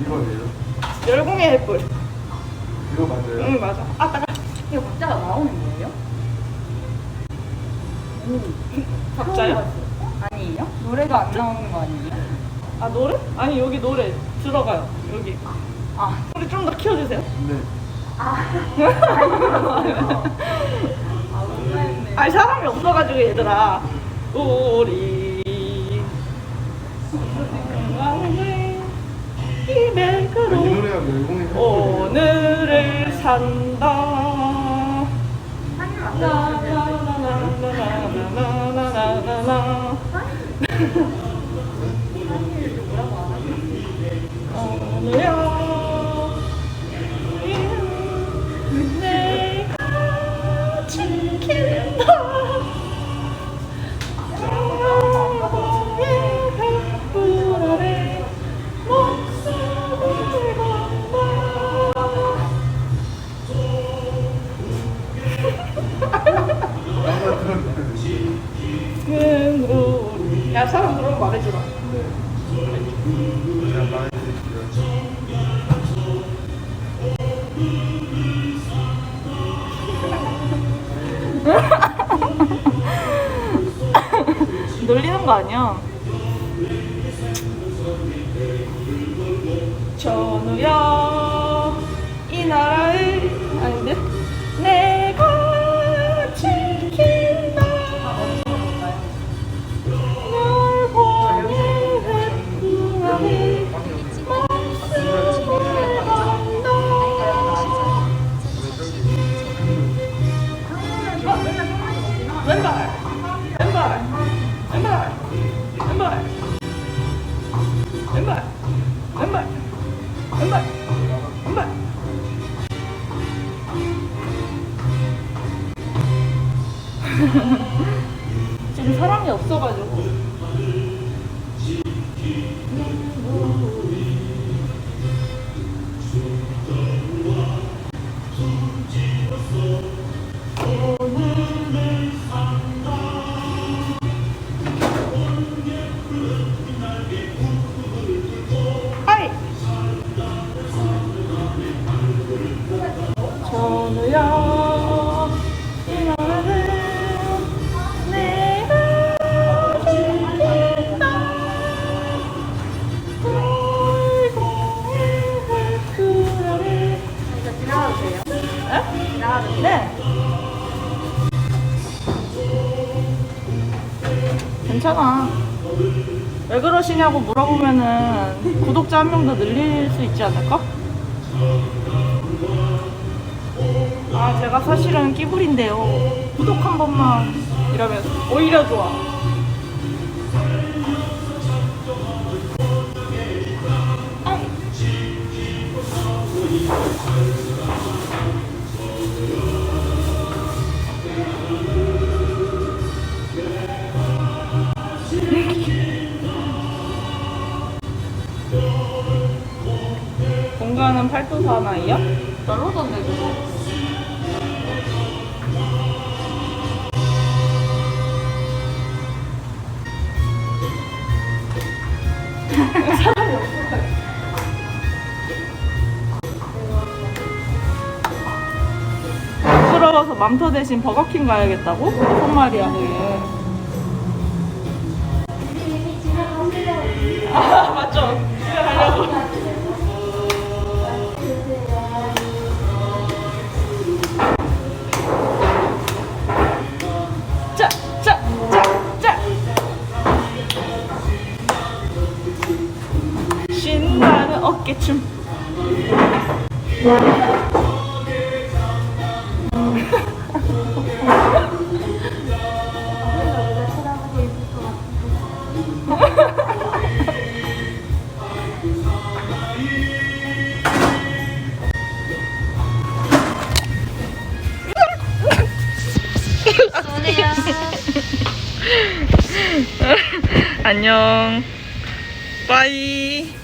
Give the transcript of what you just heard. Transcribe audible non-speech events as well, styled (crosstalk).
이거네요. 열공의 햇불. 이거 맞아요? 응 맞아. 아 따가. 이거 각자가 나오는 거예요? 각자요? 아니에요? 노래가 안 나오는 거 아니에요? 아 노래? 아니 여기 노래 들어가요. 여기. 아, 우리 좀 더 키워주세요. 네. 아니 사람이 없어가지고 얘들아. 우리 왕의 이 멸공의 오늘을 산다. 나나나나나나나나나 야 사람 들어오면 말해주라. 네. 놀리는 거 아니야? 전우야 이 나라를 아닌데? 내 왼발 왼발 왼발 왼발 왼발 왼발 왼발 지금 사람이 없어가지고. 네. 괜찮아. 왜 그러시냐고 물어보면은 구독자 한 명 더 늘릴 수 있지 않을까? 아, 제가 사실은 끼불인데요. 구독 한 번만 이러면 오히려 좋아. 공간은 팔도 사나이요? 별로던데 그거. 부끄러워서 맘터 대신 버거킹 가야겠다고? 무슨 말이야 그게? 아 맞죠. 집에 가려고 춤. (laughs) 안녕. 빠이.